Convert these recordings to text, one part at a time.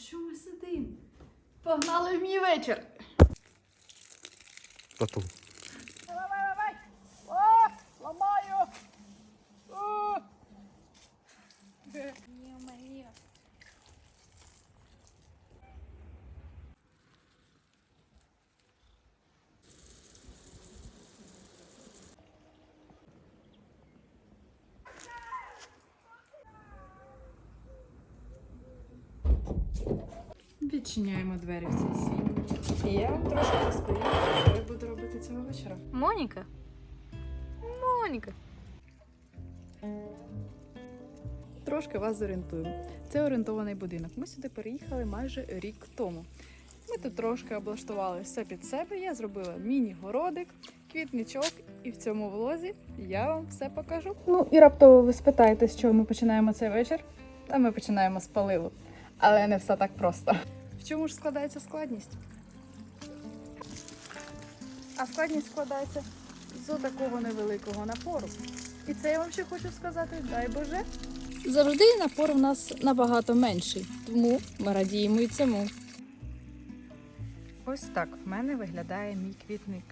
що ми сидимо? Погнали в мій вечір. Тату. Давай, давай, давай. О, ламаю. О. Відчиняємо двері в цей світ. І я вам трошки розповім, що я буду робити цього вечора. Моніка? Моніка. Трошки вас зорієнтуємо. Це орієнтований будинок. Ми сюди переїхали майже рік тому. Ми тут трошки облаштували все під себе. Я зробила міні-городик, квітничок, і в цьому влозі я вам все покажу. Ну і раптово ви спитаєте, з чого ми починаємо цей вечір. Та ми починаємо з паливу. Але не все так просто. В чому ж складається складність? А складність складається з такого невеликого напору. І це я вам ще хочу сказати, дай Боже, Завжди напор в нас набагато менший, тому ми радіємо і цьому. Ось так в мене виглядає мій квітник.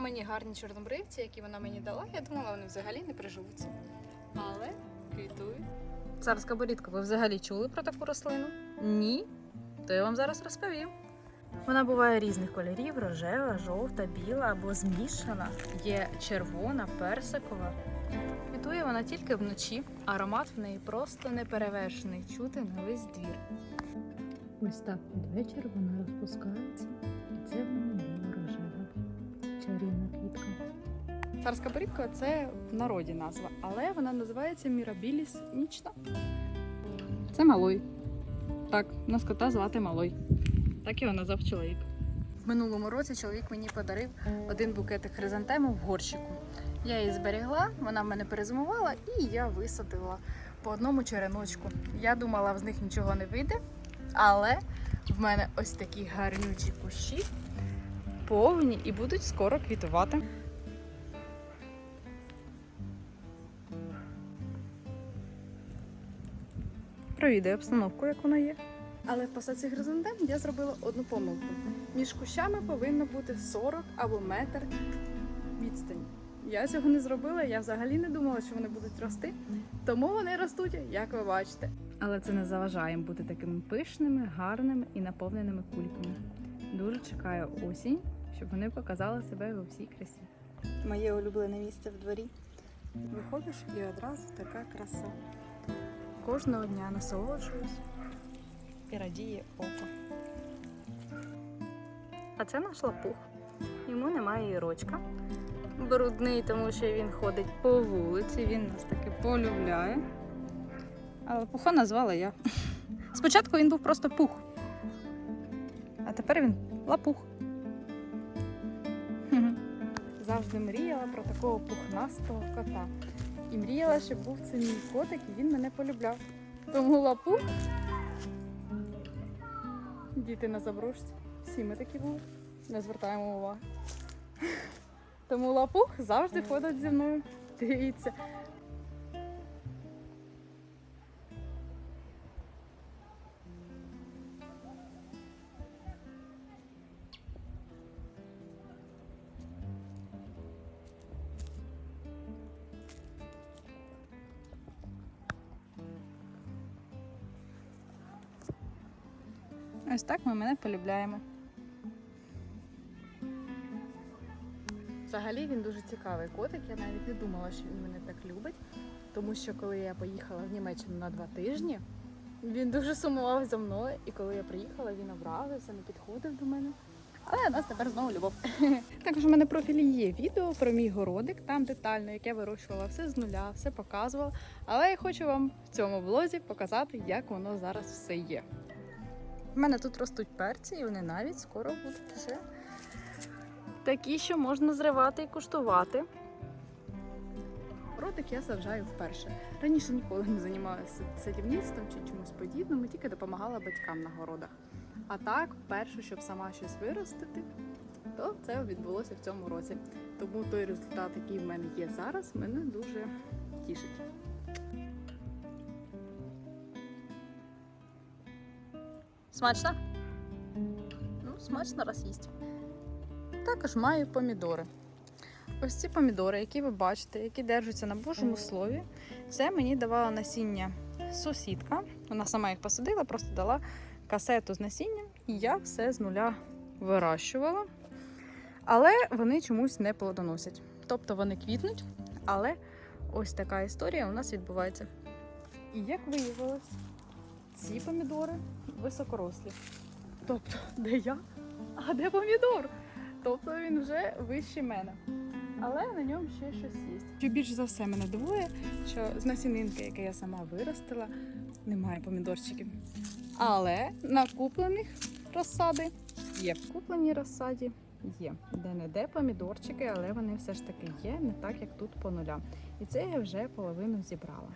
Мамині гарні чорнобривці, які вона мені дала, я думала, вони взагалі не приживуться. Але квітують. Царська борідка, ви взагалі чули про таку рослину? Ні? То я вам зараз розповім. Вона буває різних кольорів: рожева, жовта, біла або змішана. Є червона, персикова. Квітує вона тільки вночі. Аромат в неї просто неперевершений, чути на весь двір. Ось так під вечір вона розпускається, і це вона. Чарівна квітка. Царська борідка це в народі назва, але вона називається Мірабіліс нічна. Це малой. Так, у нас кота звати малой. Так його назвав чоловік. В минулому році чоловік мені подарив один букетик хризантему в горщику. Я її зберегла, вона в мене перезимувала і я висадила по одному череночку. Я думала, з них нічого не вийде, але в мене ось такі гарнючі кущі, повні і будуть скоро квітувати. Провідаю обстановку, як вона є. Але в посадці хризантем я зробила одну помилку. Між кущами повинно бути 40 або метр відстань. Я цього не зробила, я взагалі не думала, що вони будуть рости. Тому вони ростуть, як ви бачите. Але це не заважає їм бути такими пишними, гарними і наповненими кульками. Дуже чекаю осінь, щоб вони показали себе у всій красі. Моє улюблене місце в дворі. Виходиш і одразу така краса. Кожного дня насолоджуюсь і радіє око. А це наш лапух. Йому немає і рочка. Брудний, тому що він ходить по вулиці, він нас таки полюбляє. А лопуха назвала я. Спочатку він був просто пух. А тепер він лапух. Завжди мріяла про такого пухнастого кота. І мріяла, щоб був це мій котик, і він мене полюбляв. Тому лапух. Діти на заброшці. Всі ми такі були. Не звертаємо уваги. Тому лапух завжди ходить зі мною. Дивіться. Ось так ми мене полюбляємо. Взагалі він дуже цікавий котик. Я навіть не думала, що він мене так любить. Тому що коли я поїхала в Німеччину на два тижні, він дуже сумував за мною. І коли я приїхала, він образився, не підходив до мене. Але у нас тепер знову любов. Також у мене в профілі є відео про мій городик, там детально, як я вирощувала все з нуля, все показувала. Але я хочу вам в цьому влозі показати, як воно зараз все є. У мене тут ростуть перці, і вони навіть скоро будуть вже Такі, що можна зривати і куштувати. Родик я саджаю вперше. Раніше ніколи не займалася садівництвом чи чимось подібним, тільки допомагала батькам на городах. А так, вперше, щоб сама щось виростити, то це відбулося в цьому році. Тому той результат, який в мене є зараз, мене дуже тішить. Смачно? Ну, смачно раз їсть. Також маю помідори. Ось ці помідори, які ви бачите, які держаться на Божому слові, це мені давала насіння сусідка. Вона сама їх посадила, просто дала касету з насінням, і я все з нуля вирощувала. Але вони чомусь не плодоносять. Тобто вони квітнуть, але ось така історія у нас відбувається. І як виявилось, ці помідори високорослі. Тобто, де я, а де помідор? Тобто він вже вище мене. Але на ньому ще щось є. Що більше за все мене дивує, що з насінинки, яке я сама виростила, немає помідорчиків. Але на куплених розсади є. В купленій розсаді є. Де-не-де помідорчики, але вони все ж таки є, не так, як тут по нулям. І це я вже половину зібрала.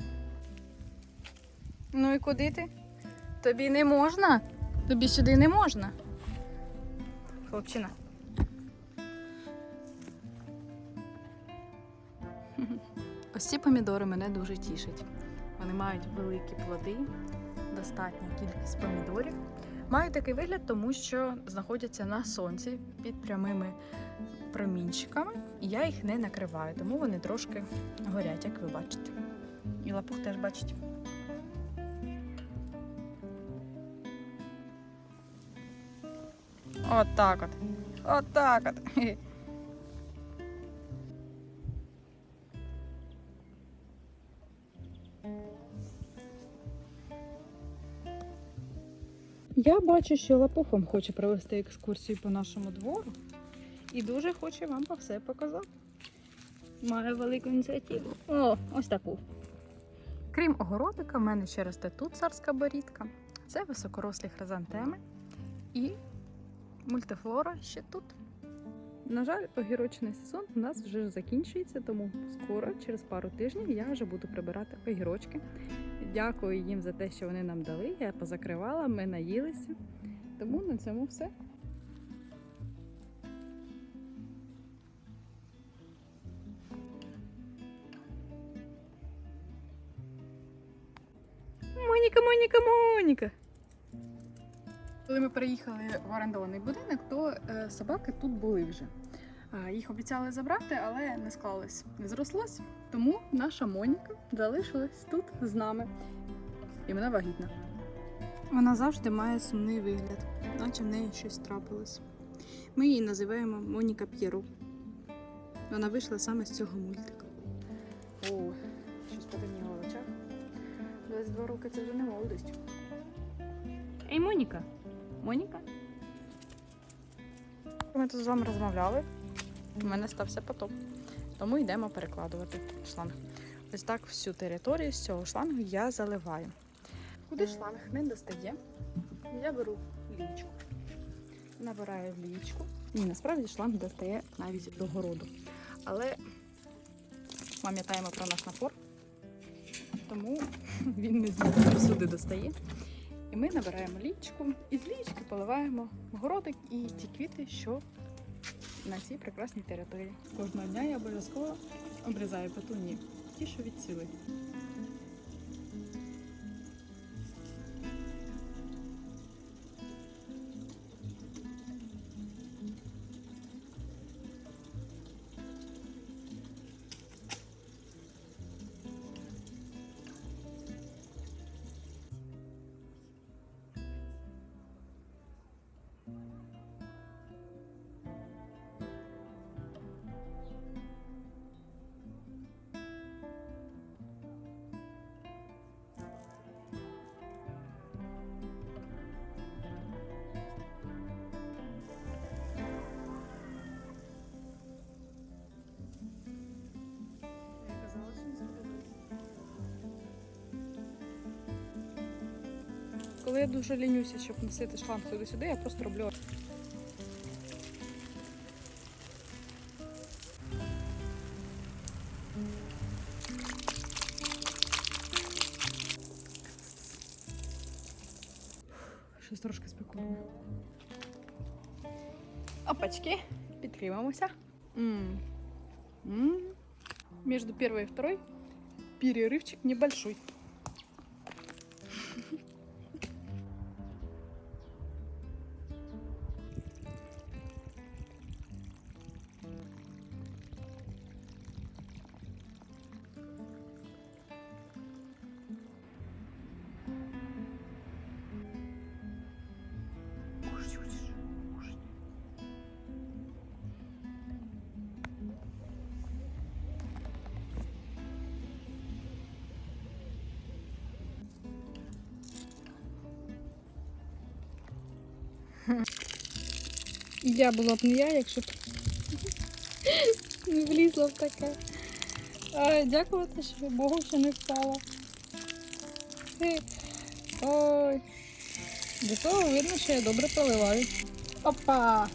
Ну і куди ти? Тобі не можна? Тобі сюди не можна. Хлопчина. Ось ці помідори мене дуже тішать. Вони мають великі плоди, достатня кількість помідорів. Мають такий вигляд, тому що знаходяться на сонці під прямими промінчиками, і я їх не накриваю, тому вони трошки горять, як ви бачите. І лапух теж бачить. От так от. От так от. Я бачу, що Лапух вам хоче провести екскурсію по нашому двору і дуже хоче вам по все показати. Має велику ініціативу. О, ось таку. Крім огородика, в мене ще росте тут царська борідка. Це високорослі хризантеми і мультифлора ще тут. На жаль, огірочний сезон у нас вже закінчується, тому скоро, через пару тижнів, я вже буду прибирати огірочки. Дякую їм за те, що вони нам дали. Я позакривала, ми наїлися. Тому на цьому все. Моніка, Моніка, Моніка. Коли ми переїхали в орендований будинок, то е, собаки тут були вже. Їх обіцяли забрати, але не склалось, не зрослось. Тому наша Моніка залишилась тут з нами. І вона вагітна. Вона завжди має сумний вигляд, наче в неї щось трапилось. Ми її називаємо Моніка П'єру. Вона вийшла саме з цього мультика. О, щось потемніло в очах. 22 роки це вже не молодість. Ей, Моніка! Моніка? Ми тут з вами розмовляли. У мене стався потоп. Тому йдемо перекладувати шланг. Ось так всю територію з цього шлангу я заливаю. Куди шланг не достає, я беру лічку. Набираю в лічку. Ні, насправді шланг достає навіть до городу. Але пам'ятаємо про наш напор, тому він не всюди достає. І ми набираємо лічку і з лічки поливаємо городик і ті квіти, що на цій прекрасній території. Кожного дня я обов'язково обрізаю петуні, ті, що відсіли. Коли я дуже лінюся, щоб носити шланг туди-сюди, я просто роблю. Щось трошки спекотно. Опачки, підтримаємося. М, М, Между первой и второй перерывчик небольшой. Я була б не я, якщо б не влізла в таке. Дякувати, що Богу, що не впала. Е, Ой. До того видно, що я добре проливаю. Опа!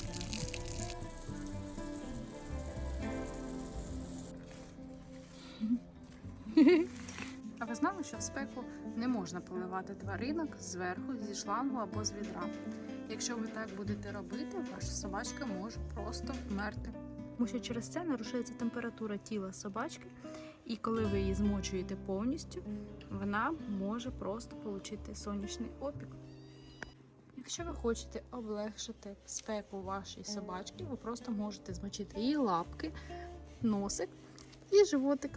Спеку не можна поливати тваринок зверху зі шлангу або з відра? Якщо ви так будете робити, ваша собачка може просто вмерти. Тому що через це нарушується температура тіла собачки, і коли ви її змочуєте повністю, вона може просто отримати сонячний опік. Якщо ви хочете облегшити спеку вашої собачки, ви просто можете змочити її лапки, носик і животик.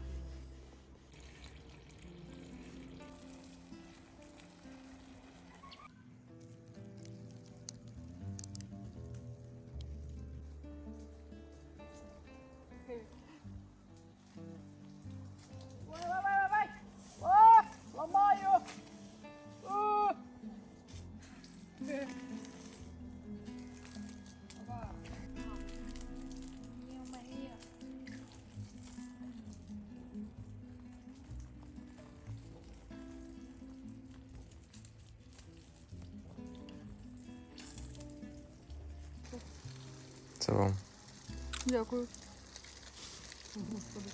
Це вам. Дякую. Господи.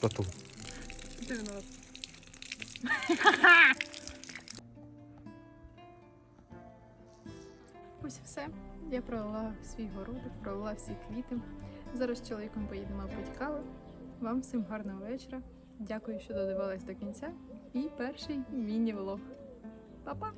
Тату. Ти виноват. Ось і все. Я провела свій городик, провела всі квіти. Зараз з чоловіком поїдемо пити каву. Вам всім гарного вечора. Дякую, що додивились до кінця. І перший міні-влог. Па-па!